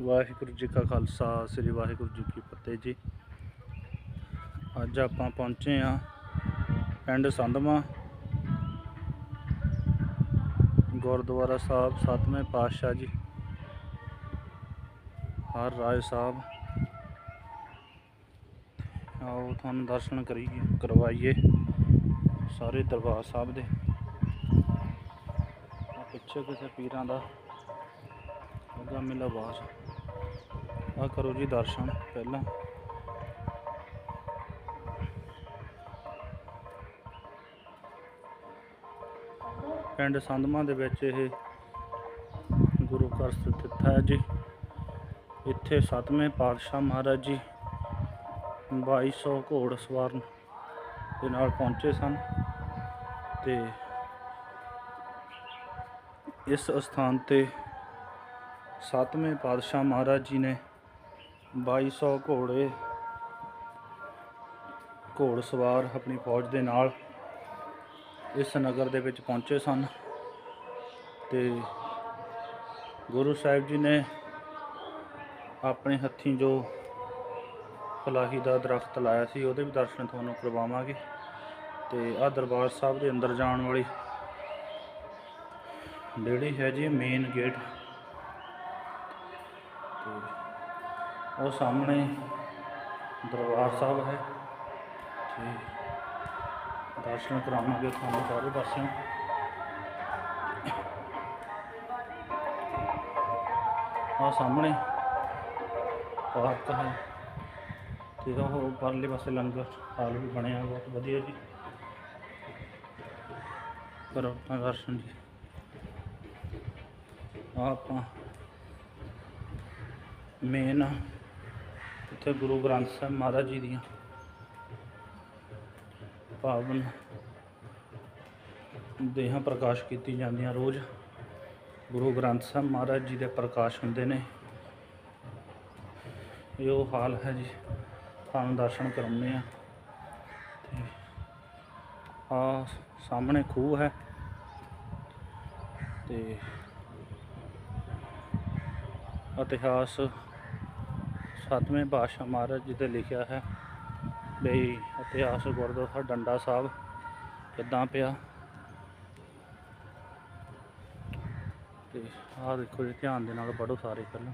ਵਾਹਿਗੁਰੂ ਜੀ ਕਾ ਖਾਲਸਾ, ਸ੍ਰੀ ਵਾਹਿਗੁਰੂ ਜੀ ਕੀ ਫਤਿਹ ਜੀ। ਅੱਜ ਆਪਾਂ ਪਹੁੰਚੇ ਆ ਪਿੰਡ ਸੰਧਮਾ ਗੁਰਦੁਆਰਾ ਸਾਹਿਬ ਸਤਵੇਂ ਪਾਤਸ਼ਾਹ ਜੀ। ਹਰ ਰਾਏ ਸਾਹਿਬ। ਆਓ ਤੁਹਾਨੂੰ ਦਰਸ਼ਨ ਕਰੀਏ ਕਰਵਾਈਏ ਸਾਰੇ ਦਰਬਾਰ ਸਾਹਿਬ ਦੇ। ਪਿੱਛੇ ਕਿਸੇ ਪੀਰਾਂ ਦਾ ਉਹਦਾ ਮਿਲਾ ਬਾਸ ਆ ਕਰੋ ਜੀ ਦਰਸ਼ਨ ਪਹਿਲਾਂ। ਪਿੰਡ ਸੰਧਮਾ ਦੇ ਵਿੱਚ ਇਹ ਗੁਰੂ ਘਰ ਸਥਿਤ ਹੈ ਜੀ। ਇੱਥੇ ਸਤਵੇਂ ਪਾਤਸ਼ਾਹ ਮਹਾਰਾਜ ਜੀ 2200 ਘੋੜ ਸਵਾਰ ਦੇ ਨਾਲ ਪਹੁੰਚੇ ਸਨ ਤੇ ਇਸ ਸਥਾਨ ਤੇ ਸਤਵੇਂ ਪਾਤਸ਼ਾਹ ਮਹਾਰਾਜ ਜੀ ਨੇ 2200 ਘੋੜੇ, ਘੋੜ ਸਵਾਰ ਆਪਣੀ ਫੌਜ ਦੇ ਨਾਲ ਇਸ ਨਗਰ ਦੇ ਵਿੱਚ ਪਹੁੰਚੇ ਸਨ ਤੇ ਗੁਰੂ ਸਾਹਿਬ ਜੀ ਨੇ ਆਪਣੇ ਹੱਥੀਂ ਜੋ ਫਲਾਹੀ ਦਾ ਦਰਖਤ ਲਾਇਆ ਸੀ, ਉਹਦੇ ਵੀ ਦਰਸ਼ਨ ਤੁਹਾਨੂੰ ਕਰਵਾਵਾਂਗੇ ਤੇ ਆ ਦਰਬਾਰ ਸਾਹਿਬ ਦੇ ਅੰਦਰ ਜਾਣ ਵਾਲੀ ਜਿਹੜੀ ਹੈ ਜੀ ਮੇਨ ਗੇਟ ਉਹ ਸਾਹਮਣੇ ਦਰਬਾਰ ਸਾਹਿਬ ਹੈ। ਤੇ ਦਰਸ਼ਨ ਕਰਾਵਾਂਗੇ ਤੁਹਾਨੂੰ ਸਾਰੇ ਪਾਸਿਓਂ। ਆ ਸਾਹਮਣੇ ਪਾਰਕ ਹੈ। ਤੇ ਉਹ ਪਰਲੇ ਪਾਸੇ ਲੰਗਰ ਹਾਲ ਵੀ ਬਣਿਆ, ਬਹੁਤ ਵਧੀਆ ਜੀ। ਕਰੋ ਆਪਣਾ ਦਰਸ਼ਨ ਜੀ। ਆਹ ਆਪਾਂ ਮੇਨ ਇੱਥੇ ਗੁਰੂ ਗ੍ਰੰਥ ਸਾਹਿਬ ਮਹਾਰਾਜ ਜੀ ਦੀਆਂ ਪਾਵਨ ਦੇਹਾਂ ਪ੍ਰਕਾਸ਼ ਕੀਤੀ ਜਾਂਦੀਆਂ ਰੋਜ਼। ਗੁਰੂ ਗ੍ਰੰਥ ਸਾਹਿਬ ਮਹਾਰਾਜ ਜੀ ਦੇ ਪ੍ਰਕਾਸ਼ ਹੁੰਦੇ ਨੇ। ਇਹ ਉਹ ਹਾਲ ਹੈ ਜੀ ਤੁਹਾਨੂੰ ਦਰਸ਼ਨ ਕਰਾਉਂਦੇ ਆ ਤੇ ਆ ਸਾਹਮਣੇ ਖੂਹ ਹੈ। ਤੇ ਇਤਿਹਾਸ ਸਤਵੇਂ ਪਾਤਸ਼ਾਹ ਮਹਾਰਾਜ ਜੀ ਤੇ ਲਿਖਿਆ ਹੈ ਬਈ ਇਤਿਹਾਸ ਗੁਰਦੁਆਰਾ ਡੰਡਾ ਸਾਹਿਬ ਕਿੱਦਾਂ ਪਿਆ? ਤੇ ਆਹ ਦੇਖੋ ਜੀ, ਧਿਆਨ ਦੇ ਨਾਲ ਪੜੋ ਸਾਰੇ ਪਹਿਲਾਂ।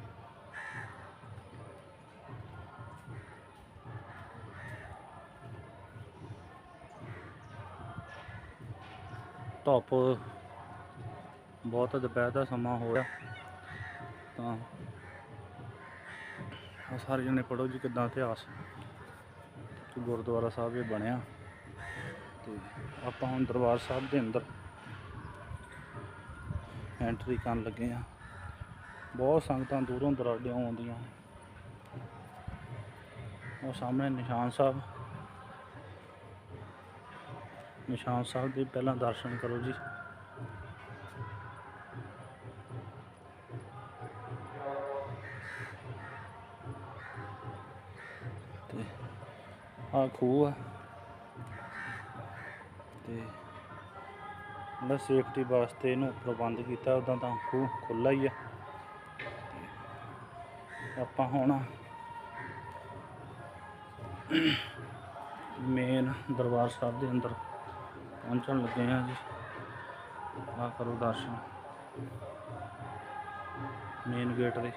ਧੁੱਪ ਬਹੁਤ ਦੁਪਹਿਰ ਦਾ ਸਮਾਂ ਹੋਇਆ ਤਾਂ ਆਹ ਸਾਰੇ ਜਣੇ ਪੜੋ ਜੀ ਕਿੱਦਾਂ ਇਤਿਹਾਸ। ਗੁਰਦੁਆਰਾ ਸਾਹਿਬ ਇਹ ਬਣਿਆ। ਤੇ ਆਪਾਂ ਹੁਣ ਦਰਬਾਰ ਸਾਹਿਬ ਦੇ ਅੰਦਰ ਐਂਟਰੀ ਕਰਨ ਲੱਗੇ ਆ ਬਹੁਤ ਸੰਗਤਾਂ ਦੂਰੋਂ ਦਰਾਡਿਓਂ ਆਉਂਦੀਆਂ। ਉਹ ਸਾਹਮਣੇ ਨਿਸ਼ਾਨ ਸਾਹਿਬ। ਨਿਸ਼ਾਨ ਸਾਹਿਬ ਦੇ ਪਹਿਲਾਂ ਦਰਸ਼ਨ ਕਰੋ ਜੀ। ਆ ਖੂਹ ਆ। ਤੇ ਜਿਹੜਾ ਸੇਫਟੀ ਵਾਸਤੇ ਇਹਨੂੰ ਪ੍ਰਬੰਧ ਕੀਤਾ ਉਦਾਂ ਤਾਂ ਖੂਹ ਖੁੱਲਾ ਹੀ ਆ। ਆਪਾਂ ਹੁਣ ਮੇਨ ਦਰਬਾਰ ਸਾਹਿਬ ਦੇ ਅੰਦਰ ਪਹੁੰਚਣ ਲੱਗੇ ਆ ਜੀ। ਆ ਕਰੋ ਦਰਸ਼ਨ। ਮੇਨ ਗੇਟ ਦੇ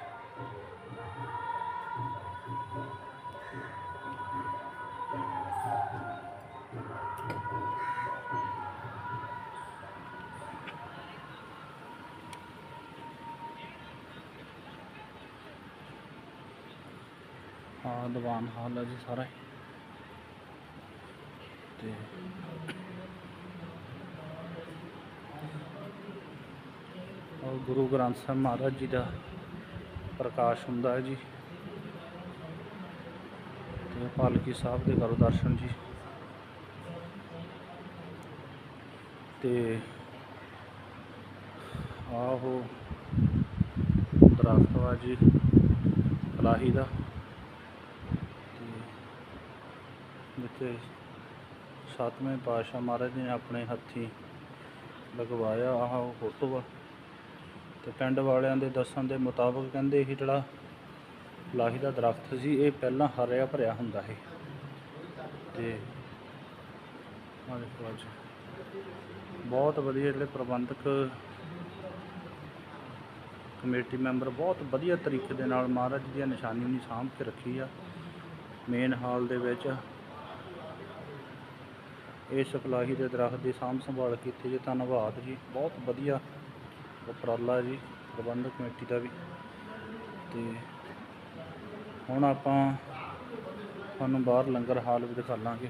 ਦੀਵਾਨ ਹਾਲ ਹੈ ਜੀ ਸਾਰਾ। ਤੇ ਉਹ ਗੁਰੂ ਗ੍ਰੰਥ ਸਾਹਿਬ ਮਹਾਰਾਜ ਜੀ ਦਾ ਪ੍ਰਕਾਸ਼ ਹੁੰਦਾ ਹੈ ਜੀ। ਤੇ ਪਾਲਕੀ ਸਾਹਿਬ ਦੇ ਕਰੋ ਦਰਸ਼ਨ ਜੀ। ਤੇ ਆਹੋ ਦਰਖਤ ਵਾ ਜੀ ਫਲਾਹੀ ਦਾ ਤੇ ਜਿੱਥੇ ਸਤਵੇਂ ਪਾਤਸ਼ਾਹ ਮਹਾਰਾਜ ਨੇ ਆਪਣੇ ਹੱਥੀਂ ਲਗਵਾਇਆ ਆਹ ਫੋਟੋ ਆ। ਤੇ ਪਿੰਡ ਵਾਲਿਆਂ ਦੇ ਦੱਸਣ ਦੇ ਮੁਤਾਬਕ ਕਹਿੰਦੇ ਇਹ ਜਿਹੜਾ ਲਾਹੀ ਦਾ ਦਰਖਤ ਸੀ, ਇਹ ਪਹਿਲਾਂ ਹਰਿਆ ਭਰਿਆ ਹੁੰਦਾ ਸੀ। ਤੇ ਆਹ ਦੇਖੋ ਅੱਜ। ਬਹੁਤ ਵਧੀਆ ਜਿਹੜੇ ਪ੍ਰਬੰਧਕ ਕਮੇਟੀ ਮੈਂਬਰ ਬਹੁਤ ਵਧੀਆ ਤਰੀਕੇ ਦੇ ਨਾਲ ਮਹਾਰਾਜ ਦੀਆਂ ਨਿਸ਼ਾਨੀ ਨੂੰ ਸਾਂਭ ਕੇ ਰੱਖੀ ਆ। ਮੇਨ ਹਾਲ ਦੇ ਵਿੱਚ ਇਹ ਫਲਾਹੀ ਦੇ ਦਰਖਤ ਦੀ ਸਾਂਭ ਸੰਭਾਲ ਕੀਤੀ ਜੀ, ਧੰਨਵਾਦ ਜੀ। ਬਹੁਤ ਵਧੀਆ ਉਪਰਾਲਾ ਜੀ, ਪ੍ਰਬੰਧਕ ਕਮੇਟੀ ਦਾ ਵੀ। ਤੇ ਹੁਣ ਆਪਾਂ ਤੁਹਾਨੂੰ ਬਾਹਰ ਲੰਗਰ ਹਾਲ ਵੀ ਦਿਖਾ ਲਾਂਗੇ।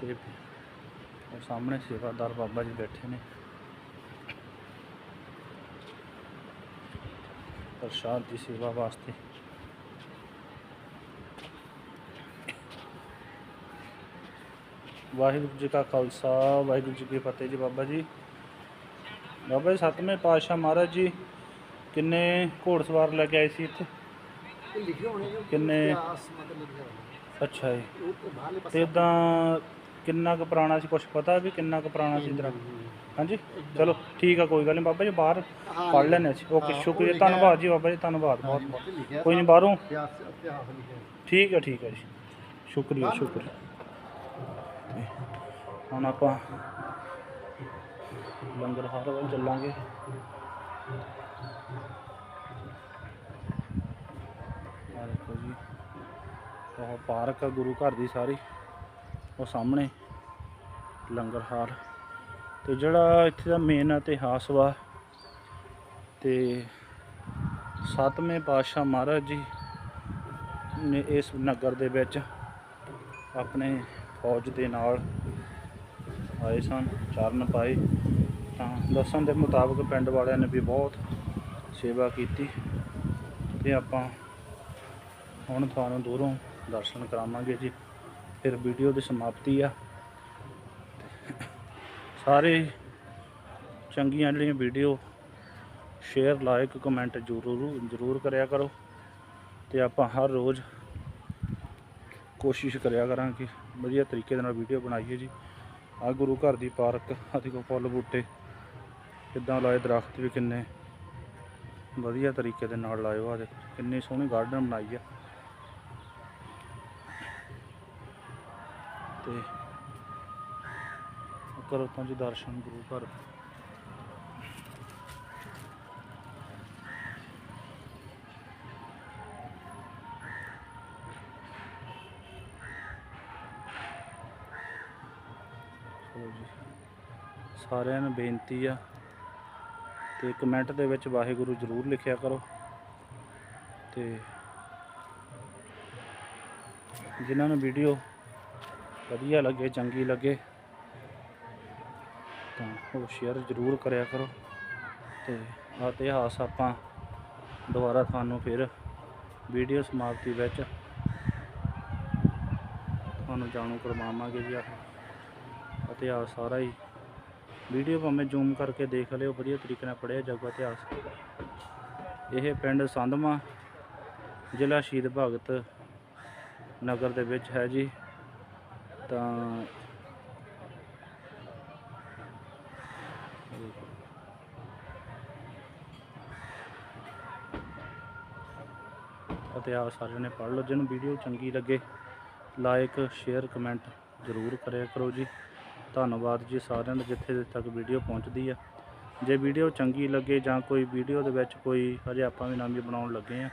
ਤੇ ਉਹ ਸਾਹਮਣੇ ਸੇਵਾਦਾਰ ਬਾਬਾ ਜੀ ਬੈਠੇ ਨੇ। ਪ੍ਰਸ਼ਾਦ ਦੀ ਸੇਵਾ ਵਾਸਤੇ। ਵਾਹਿਗੁਰੂ ਜੀ ਕਾ ਖਾਲਸਾ ਵਾਹਿਗੁਰੂ ਜੀ ਕੀ ਫਤਿਹ ਜੀ ਬਾਬਾ ਜੀ। ਬਾਬਾ ਜੀ ਸਤਵੇਂ ਪਾਤਸ਼ਾਹ ਮਹਾਰਾਜ ਜੀ ਕਿੰਨੇ ਘੋੜਸਵਾਰ ਲੈ ਕੇ ਆਏ ਸੀ ਇੱਥੇ? ਲਿਖੇ ਹੋਣੇ ਕਿੰਨੇ? ਅੱਛਾ ਜੀ। ਤੇ ਇਦਾਂ ਕਿੰਨਾ ਕੁ ਪੁਰਾਣਾ ਸੀ ਕੁਝ ਪਤਾ ਵੀ ਕਿੰਨਾ ਕੁ ਪੁਰਾਣਾ ਸੀ ਇਧਰ? ਹਾਂਜੀ? ਚਲੋ ਠੀਕ ਆ ਕੋਈ ਗੱਲ ਨਹੀਂ ਬਾਬਾ ਜੀ ਬਾਹਰ ਪੜ ਲੈਣੇ ਸੀ ਓਕੇ ਸ਼ੁਕਰੀਆ ਧੰਨਵਾਦ ਜੀ ਬਾਬਾ ਜੀ ਧੰਨਵਾਦ ਬਹੁਤ ਬਹੁਤ। ਕੋਈ ਨਹੀਂ ਬਾਹਰੋਂ? ਠੀਕ ਹੈ ਠੀਕ ਹੈ ਜੀ। ਸ਼ੁਕਰੀਆ ਸ਼ੁਕਰੀਆ। ਹੁਣ ਆਪਾਂ ਲੰਗਰ ਹਾਰ ਵੱਲ ਚੱਲਾਂਗੇ। ਆਹ ਦੇਖੋ ਜੀ ਉਹ ਪਾਰਕ ਆ ਗੁਰੂ ਘਰ ਦੀ ਸਾਰੀ। ਉਹ ਸਾਹਮਣੇ ਲੰਗਰ ਹਾਲ। ਤੇ ਜਿਹੜਾ ਇੱਥੇ ਦਾ ਮੇਨ ਇਤਿਹਾਸ ਵਾ, ਤੇ ਸਤਵੇਂ ਪਾਤਸ਼ਾਹ ਮਹਾਰਾਜ ਜੀ ਨੇ ਇਸ ਨਗਰ ਦੇ ਵਿੱਚ ਆਪਣੇ ਫੌਜ ਦੇ ਨਾਲ ਆਏ ਸਨ, ਚਰਨ ਪਾਏ। ਤਾਂ ਦੱਸਣ ਦੇ ਮੁਤਾਬਕ ਪਿੰਡ ਵਾਲਿਆਂ ਨੇ ਵੀ ਬਹੁਤ ਸੇਵਾ ਕੀਤੀ ਤੇ ਆਪਾਂ ਹੁਣ ਤੁਹਾਨੂੰ ਦੂਰੋਂ ਦਰਸ਼ਨ ਕਰਾਵਾਂਗੇ ਜੀ। ਫਿਰ ਵੀਡੀਓ ਦੀ ਸਮਾਪਤੀ ਆ। ਸਾਰੇ ਚੰਗੀਆਂ ਜਿਹੜੀਆਂ ਵੀਡੀਓ, ਸ਼ੇਅਰ ਲਾਈਕ ਕਮੈਂਟ ਜ਼ਰੂਰ ਜ਼ਰੂਰ ਕਰਿਆ ਕਰੋ ਤੇ ਆਪਾਂ ਹਰ ਰੋਜ਼ ਕੋਸ਼ਿਸ਼ ਕਰਿਆ ਕਰਾਂਗੇ। ਵਧੀਆ ਤਰੀਕੇ ਦੇ ਨਾਲ ਵੀਡੀਓ ਬਣਾਈਏ ਜੀ। ਆ ਗੁਰੂ ਘਰ ਦੀ ਪਾਰਕ ਅਤੇ ਕੋ ਫੁੱਲ ਬੂਟੇ, ਕਿੱਦਾਂ ਲਾਏ ਦਰਖਤ ਵੀ ਕਿੰਨੇ। ਵਧੀਆ ਤਰੀਕੇ ਦੇ ਨਾਲ ਲਾਏ ਹੋਆ ਦੇਖੋ, ਕਿੰਨੀ ਸੋਹਣੀ ਗਾਰਡਨ ਬਣਾਈ ਆ। ਤੇ ਕਰੋ ਤਾਂ ਜੀ ਦਰਸ਼ਨ ਗੁਰੂ ਘਰ। ਚਲੋ ਜੀ। ਸਾਰਿਆਂ ਨੂੰ ਬੇਨਤੀ ਆ ਤੇ ਕਮੈਂਟ ਦੇ ਵਿੱਚ ਵਾਹਿਗੁਰੂ ਜ਼ਰੂਰ ਲਿਖਿਆ ਕਰੋ। ਤੇ ਜਿਨ੍ਹਾਂ ਨੂੰ ਵੀਡੀਓ ਵਧੀਆ ਲੱਗੇ, ਚੰਗੀ ਲੱਗੇ, ਤਾਂ ਉਹ ਸ਼ੇਅਰ ਜ਼ਰੂਰ ਕਰਿਆ ਕਰੋ। ਤੇ ਆਹ ਇਤਿਹਾਸ ਆਪਾਂ ਦੁਬਾਰਾ ਤੁਹਾਨੂੰ ਫਿਰ ਵੀਡੀਓ ਸਮਾਪਤੀ ਵਿੱਚ ਤੁਹਾਨੂੰ ਜਾਣੂ ਕਰਵਾਵਾਂਗੇ ਜੀ ਆਹ ਇਤਿਹਾਸ ਸਾਰਾ ਹੀ। ਵੀਡੀਓ ਭਾਵੇਂ ਜ਼ੂਮ ਕਰਕੇ ਦੇਖ ਲਿਓ, ਵਧੀਆ ਤਰੀਕੇ ਨਾਲ ਪੜ੍ਹਿਆ ਜਾਊਗਾ ਇਤਿਹਾਸ। ਇਹ ਪਿੰਡ ਸੰਧਮਾ ਜ਼ਿਲ੍ਹਾ ਸ਼ਹੀਦ ਭਗਤ ਨਗਰ ਦੇ ਵਿੱਚ ਹੈ ਜੀ। ਤਾਂ ਇਤਿਹਾਸ ਸਾਰਿਆਂ ਨੇ ਪੜ੍ਹ ਲਓ। ਜਿਹਨੂੰ ਵੀਡੀਓ ਚੰਗੀ ਲੱਗੇ ਲਾਈਕ ਸ਼ੇਅਰ, ਕਮੈਂਟ ਜ਼ਰੂਰ ਕਰਿਆ ਕਰੋ ਜੀ। ਧੰਨਵਾਦ ਜੀ ਸਾਰਿਆਂ ਦਾ ਜਿੱਥੇ ਤੱਕ ਵੀਡੀਓ ਪਹੁੰਚਦੀ ਆ। ਜੇ ਵੀਡੀਓ ਚੰਗੀ ਲੱਗੇ ਜਾਂ ਕੋਈ ਵੀਡੀਓ ਦੇ ਵਿੱਚ ਕੋਈ ਹਜੇ ਆਪਾਂ ਵੀ ਨਵੀਂ ਬਣਾਉਣ ਲੱਗੇ ਆ,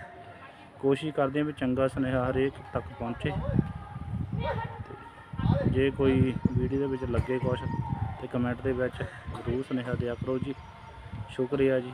ਕੋਸ਼ਿਸ਼ ਕਰਦੇ ਹਾਂ ਵੀ ਚੰਗਾ ਸੁਨੇਹਾ ਹਰੇਕ ਤੱਕ ਪਹੁੰਚੇ। ਜੇ ਕੋਈ ਵੀਡੀਓ ਦੇ ਵਿੱਚ ਲੱਗੇ ਕੁਛ, ਤੇ ਕਮੈਂਟ ਦੇ ਵਿੱਚ ਜ਼ਰੂਰ ਸੁਨੇਹਾ ਦਿਆ ਕਰੋ ਜੀ। ਸ਼ੁਕਰੀਆ ਜੀ।